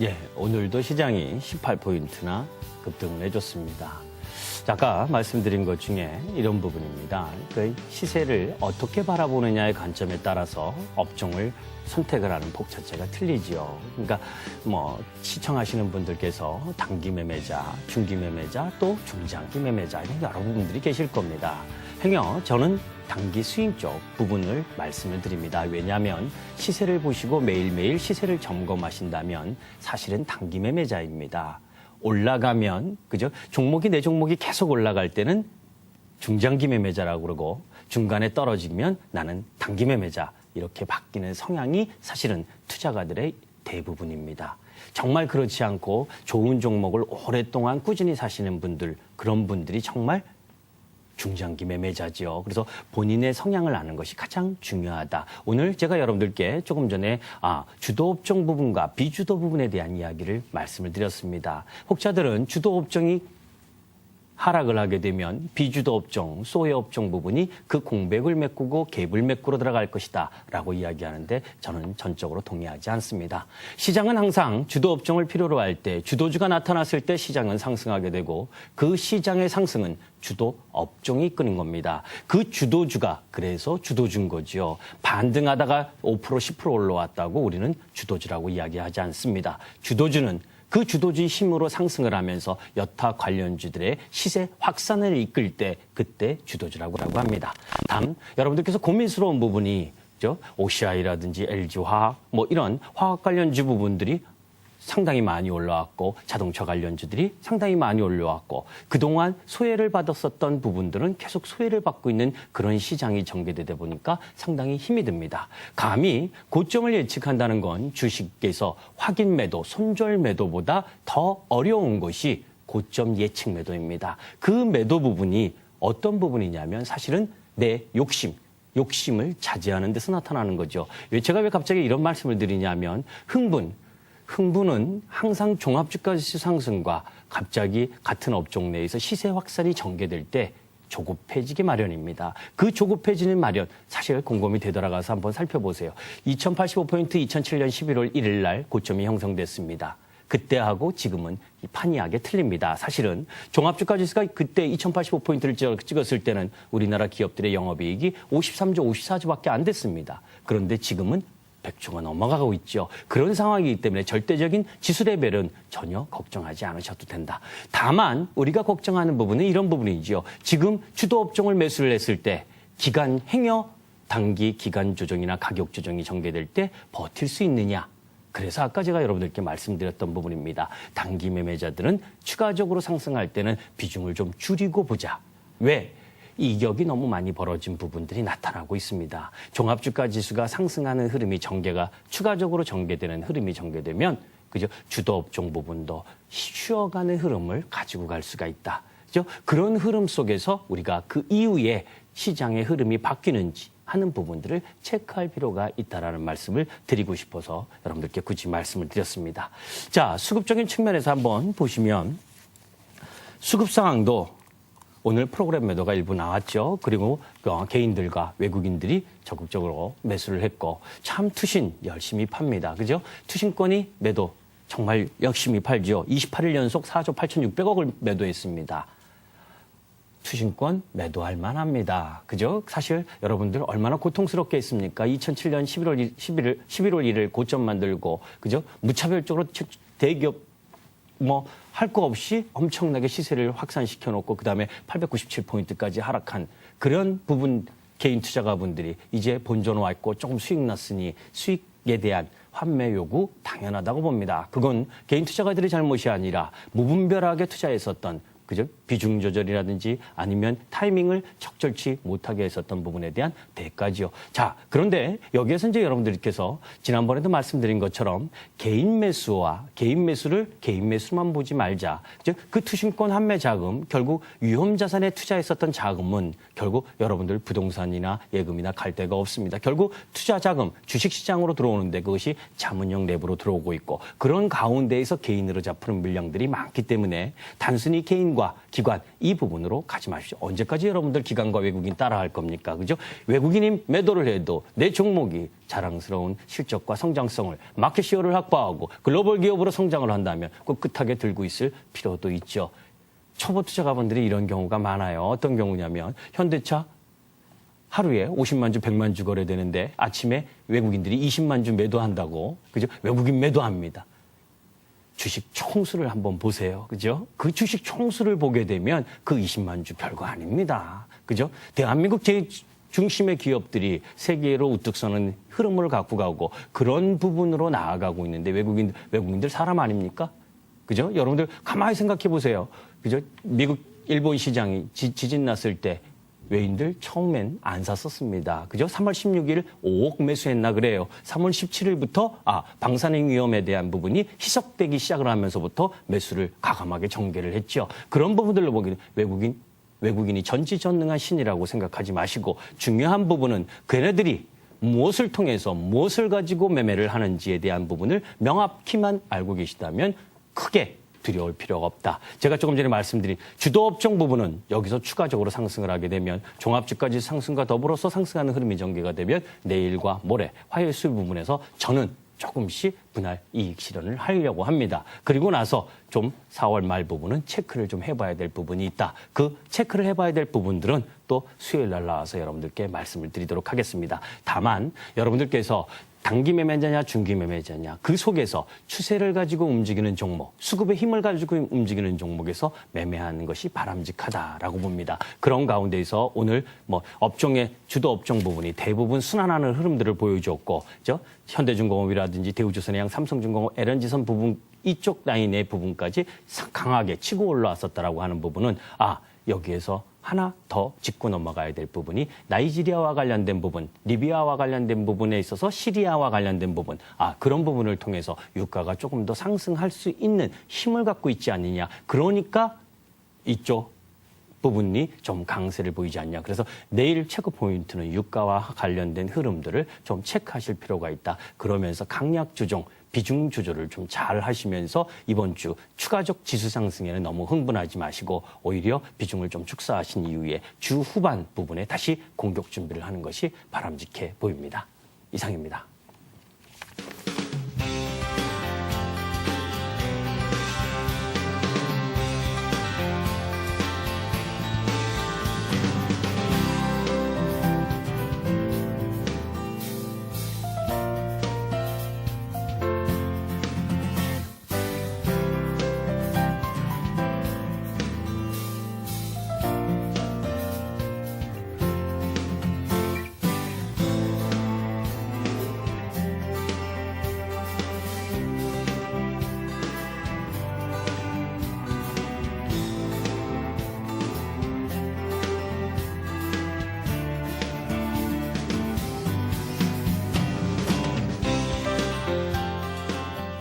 예, 오늘도 시장이 18포인트나 급등을 해줬습니다. 자, 아까 말씀드린 것 중에 이런 부분입니다. 그 시세를 어떻게 바라보느냐의 관점에 따라서 업종을 선택을 하는 폭 자체가 틀리지요. 그러니까 뭐 시청하시는 분들께서 단기 매매자, 중기 매매자, 또 중장기 매매자 이런 여러 분들이 계실 겁니다. 행여 저는 단기 쪽 부분을 말씀을 드립니다. 왜냐하면 시세를 보시고 매일매일 시세를 점검하신다면 사실은 단기 매매자입니다. 올라가면 그죠? 종목이 내 종목이 계속 올라갈 때는 중장기 매매자라고 그러고 중간에 떨어지면 나는 단기 매매자 이렇게 바뀌는 성향이 사실은 투자가들의 대부분입니다. 정말 그렇지 않고 좋은 종목을 오랫동안 꾸준히 사시는 분들 그런 분들이 정말 중장기 매매자지요. 그래서 본인의 성향을 아는 것이 가장 중요하다. 오늘 제가 여러분들께 조금 전에 아, 주도 업종 부분과 비주도 부분에 대한 이야기를 말씀을 드렸습니다. 혹자들은 주도 업종이 하락을 하게 되면 비주도 업종, 소외 업종 부분이 그 공백을 메꾸고 갭을 메꾸러 들어갈 것이다 라고 이야기하는데 저는 전적으로 동의하지 않습니다. 시장은 항상 주도 업종을 필요로 할 때 주도주가 나타났을 때 시장은 상승하게 되고 그 시장의 상승은 주도 업종이 이끄는 겁니다. 그 주도주가 그래서 주도주인 거지요. 반등하다가 5% 10% 올라왔다고 우리는 주도주라고 이야기하지 않습니다. 주도주는 그 주도주의 힘으로 상승을 하면서 여타 관련주들의 시세 확산을 이끌 때 그때 주도주라고 합니다. 다음 여러분들께서 고민스러운 부분이 죠 OCI라든지 LG화학 뭐 이런 화학 관련주 부분들이 상당히 많이 올라왔고 자동차 관련주들이 상당히 많이 올라왔고 그동안 소외를 받았었던 부분들은 계속 소외를 받고 있는 그런 시장이 전개되다 보니까 상당히 힘이 듭니다. 감히 고점을 예측한다는 건 주식에서 확인 매도, 손절 매도보다 더 어려운 것이 고점 예측 매도입니다. 그 매도 부분이 어떤 부분이냐면 사실은 내 욕심, 욕심을 자제하는 데서 나타나는 거죠. 왜 제가 왜 갑자기 이런 말씀을 드리냐면 흥분, 흥분은 항상 종합주가지수 상승과 갑자기 같은 업종 내에서 시세 확산이 전개될 때 조급해지기 마련입니다. 그 조급해지는 마련 사실 곰곰이 되돌아가서 한번 살펴보세요. 2085포인트 2007년 11월 1일 날 고점이 형성됐습니다. 그때하고 지금은 이 판이하게 틀립니다. 사실은 종합주가지수가 그때 2085포인트를 찍었을 때는 우리나라 기업들의 영업이익이 53조, 54조밖에 안 됐습니다. 그런데 지금은 100조가 넘어가고 있죠. 그런 상황이기 때문에 절대적인 지수 레벨은 전혀 걱정하지 않으셔도 된다. 다만 우리가 걱정하는 부분은 이런 부분이지요. 지금 주도 업종을 매수를 했을 때 기간 행여 단기 기간 조정이나 가격 조정이 전개될 때 버틸 수 있느냐? 그래서 아까 제가 여러분들께 말씀드렸던 부분입니다. 단기 매매자들은 추가적으로 상승할 때는 비중을 좀 줄이고 보자. 왜? 이격이 너무 많이 벌어진 부분들이 나타나고 있습니다. 종합주가 지수가 상승하는 흐름이 전개가 추가적으로 전개되는 흐름이 전개되면 그죠 주도 업종 부분도 쉬어가는 흐름을 가지고 갈 수가 있다. 그죠 그런 흐름 속에서 우리가 그 이후에 시장의 흐름이 바뀌는지 하는 부분들을 체크할 필요가 있다라는 말씀을 드리고 싶어서 여러분들께 굳이 말씀을 드렸습니다. 자, 수급적인 측면에서 한번 보시면 수급 상황도 오늘 프로그램 매도가 일부 나왔죠. 그리고 어, 개인들과 외국인들이 적극적으로 매수를 했고 참 투신 열심히 팝니다. 그죠? 투신권이 매도 정말 열심히 팔죠. 28일 연속 4조 8,600억을 매도했습니다. 투신권 매도할 만합니다. 그죠? 사실 여러분들 얼마나 고통스럽게 했습니까? 2007년 11월 11일 11월 1일 고점 만들고 그죠? 무차별적으로 대기업 뭐 할 거 없이 엄청나게 시세를 확산시켜 놓고 그다음에 897포인트까지 하락한 그런 부분 개인 투자가분들이 이제 본전 와 있고 조금 수익 났으니 수익에 대한 환매 요구 당연하다고 봅니다. 그건 개인 투자가들의 잘못이 아니라 무분별하게 투자했었던 그죠? 비중 조절이라든지 아니면 타이밍을 적절치 못하게 했었던 부분에 대한 대가지요. 자, 그런데 여기에서 이제 여러분들께서 지난번에도 말씀드린 것처럼 개인 매수와 개인 매수를 개인 매수만 보지 말자. 즉, 그 투신권 환매 자금, 결국 위험 자산에 투자했었던 자금은 결국 여러분들 부동산이나 예금이나 갈 데가 없습니다. 결국 투자 자금, 주식 시장으로 들어오는데 그것이 자문형 내부로 들어오고 있고 그런 가운데에서 개인으로 잡히는 물량들이 많기 때문에 단순히 개인 기술과 기관 이 부분으로 가지 마십시오. 언제까지 여러분들 기관과 외국인 따라할 겁니까? 그죠? 외국인이 매도를 해도 내 종목이 자랑스러운 실적과 성장성을 마켓시어를 확보하고 글로벌 기업으로 성장을 한다면 꿋꿋하게 들고 있을 필요도 있죠. 초보 투자 가분들이 이런 경우가 많아요. 어떤 경우냐면 현대차 하루에 50만 주, 100만 주 거래되는데 아침에 외국인들이 20만 주 매도한다고 그죠? 외국인 매도합니다. 주식 총수를 한번 보세요. 그죠? 그 주식 총수를 보게 되면 그 20만 주 별거 아닙니다. 그죠? 대한민국 제 중심의 기업들이 세계로 우뚝 서는 흐름을 갖고 가고 그런 부분으로 나아가고 있는데 외국인, 외국인들 사람 아닙니까? 그죠? 여러분들 가만히 생각해 보세요. 그죠? 미국, 일본 시장이 지, 지진 났을 때 외인들 처음엔 안 샀었습니다. 그죠? 3월 16일 5억 매수했나 그래요. 3월 17일부터 아, 방사능 위험에 대한 부분이 희석되기 시작을 하면서부터 매수를 가감하게 전개를 했죠. 그런 부분들로 보기는 외국인 외국인이 전지전능한 신이라고 생각하지 마시고 중요한 부분은 걔네들이 무엇을 통해서 무엇을 가지고 매매를 하는지에 대한 부분을 명확히만 알고 계시다면 크게 두려울 필요가 없다. 제가 조금 전에 말씀드린 주도 업종 부분은 여기서 추가적으로 상승을 하게 되면 종합주가지 상승과 더불어서 상승하는 흐름이 전개가 되면 내일과 모레 화요일 수요 부분에서 저는 조금씩 분할 이익 실현을 하려고 합니다. 그리고 나서 좀 4월 말 부분은 체크를 좀 해봐야 될 부분이 있다. 그 체크를 해봐야 될 부분들은 또 수요일 날 나와서 여러분들께 말씀을 드리도록 하겠습니다. 다만 여러분들께서 단기 매매자냐 중기 매매자냐 그 속에서 추세를 가지고 움직이는 종목 수급의 힘을 가지고 움직이는 종목에서 매매하는 것이 바람직하다라고 봅니다. 그런 가운데에서 오늘 뭐 업종의 주도 업종 부분이 대부분 순환하는 흐름들을 보여줬고 저 현대중공업이라든지 대우조선해양 삼성중공업 LNG선 부분 이쪽 라인의 부분까지 강하게 치고 올라왔었다라고 하는 부분은 아 여기에서 하나 더 짚고 넘어가야 될 부분이 나이지리아와 관련된 부분, 리비아와 관련된 부분에 있어서 시리아와 관련된 부분, 아 그런 부분을 통해서 유가가 조금 더 상승할 수 있는 힘을 갖고 있지 않느냐. 그러니까 이쪽 부분이 좀 강세를 보이지 않냐. 그래서 내일 체크 포인트는 유가와 관련된 흐름들을 좀 체크하실 필요가 있다. 그러면서 강약 조정, 비중 조절을 좀 잘 하시면서 이번 주 추가적 지수 상승에는 너무 흥분하지 마시고 오히려 비중을 좀 축소하신 이후에 주 후반 부분에 다시 공격 준비를 하는 것이 바람직해 보입니다. 이상입니다.